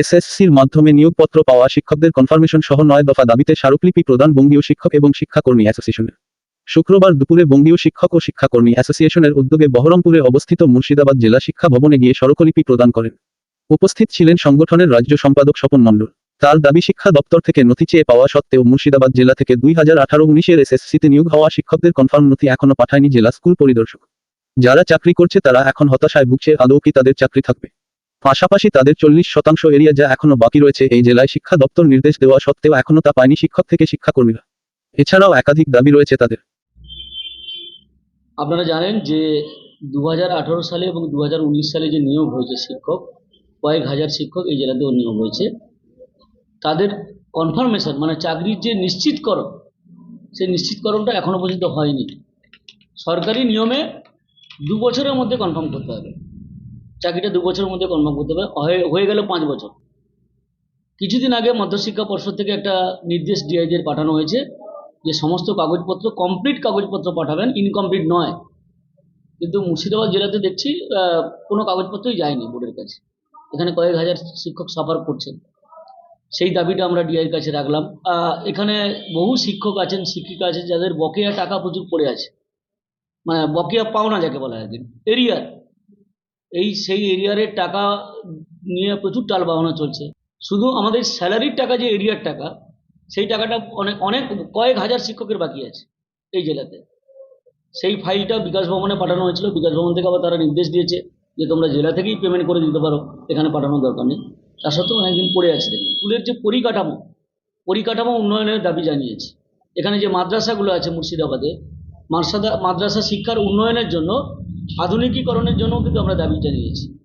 এসএসসির মাধ্যমে নিয়োগপত্র পাওয়া শিক্ষকদের কনফার্মেশন সহ নয় দফা দাবিতে স্মারকলিপি প্রদান বঙ্গীয় শিক্ষক এবং শিক্ষাকর্মী অ্যাসোসিয়েশনের। শুক্রবার দুপুরে বঙ্গীয় শিক্ষক ও শিক্ষাকর্মী অ্যাসোসিয়েশনের উদ্যোগে বহরমপুরে অবস্থিত মুর্শিদাবাদ জেলা শিক্ষা ভবনে গিয়ে স্মারকলিপি প্রদান করেন। উপস্থিত ছিলেন সংগঠনের রাজ্য সম্পাদক স্বপন মণ্ডল। তার দাবি, শিক্ষা দপ্তর থেকে নথি চেয়ে পাওয়া সত্ত্বেও মুর্শিদাবাদ জেলা থেকে দুই হাজার আঠারো উনিশের এসএসসিতে নিয়োগ হওয়া শিক্ষকদের কনফার্ম নথি এখনও পাঠায়নি জেলা স্কুল পরিদর্শক। যারা চাকরি করছে তারা এখন হতাশায় ভুগছে, আদৌ কি তাদের চাকরি থাকবে? পাশাপাশি তাদের চল্লিশ শতাংশ এরিয়া যা এখনও বাকি রয়েছে এই জেলায় শিক্ষা দপ্তর নির্দেশ দেওয়া সত্ত্বেও এখনও তা পায়নি শিক্ষক থেকে শিক্ষাকর্মীরা। এছাড়াও একাধিক দাবি রয়েছে তাদের। আপনারা জানেন যে দুহাজার আঠারো সালে এবং দুহাজার উনিশ সালে যে নিয়োগ হয়েছে শিক্ষক, কয়েক হাজার শিক্ষক এই জেলাতেও নিয়োগ হয়েছে। তাদের কনফার্মেশন মানে চাকরির যে নিশ্চিতকরণ, সেই নিশ্চিতকরণটা এখনও পর্যন্ত হয়নি। সরকারি নিয়মে দু বছরের মধ্যে কনফার্ম করতে হবে। চাকরিটা দু বছরের মধ্যে কনফার্ম করতে হবে। হয়ে গেল পাঁচ বছর। কিছুদিন আগে মধ্যশিক্ষা পর্ষদ থেকে একটা নির্দেশ ডিআইজের পাঠানো হয়েছে যে সমস্ত কাগজপত্র কমপ্লিট কাগজপত্র পাঠাবেন ইনকমপ্লিট নয়। কিন্তু মুর্শিদাবাদ জেলাতে দেখছি কোনো কাগজপত্রই যায়নি বোর্ডের কাছে। এখানে কয়েক হাজার শিক্ষক সাফার করছেন। সেই দাবিটা আমরা ডিআইয়ের কাছে রাখলাম। এখানে বহু শিক্ষক আছেন, শিক্ষিকা আছেন, যাদের বকেয়া টাকা প্রচুর পড়ে আছে। মানে বকেয়া পাওনা যাকে বলা হয় এরিয়ার। এই সেই এরিয়ারের টাকা নিয়ে প্রচুর টাল বাহানো চলছে। শুধু আমাদের স্যালারির টাকা যে এরিয়ার টাকা, সেই টাকাটা অনেক অনেক, কয়েক হাজার শিক্ষকের বাকি আছে এই জেলাতে। সেই ফাইলটা বিকাশ ভবনে পাঠানো হয়েছিল। বিকাশ ভবন থেকে আবার তারা নির্দেশ দিয়েছে যে তোমরা জেলা থেকেই পেমেন্ট করে দিতে পারো, এখানে পাঠানোর দরকার নেই। তা সত্ত্বেও অনেকদিন পড়ে আছে স্কুলের যে পরিকাঠামো পরিকাঠামো উন্নয়নের দাবি জানিয়েছে। এখানে যে মাদ্রাসাগুলো আছে মুর্শিদাবাদে মাদ্রাসা মাদ্রাসা শিক্ষার উন্নয়নের জন্য আধুনিকীকরণের জন্য কিন্তু আমরা দাবি জানিয়েছি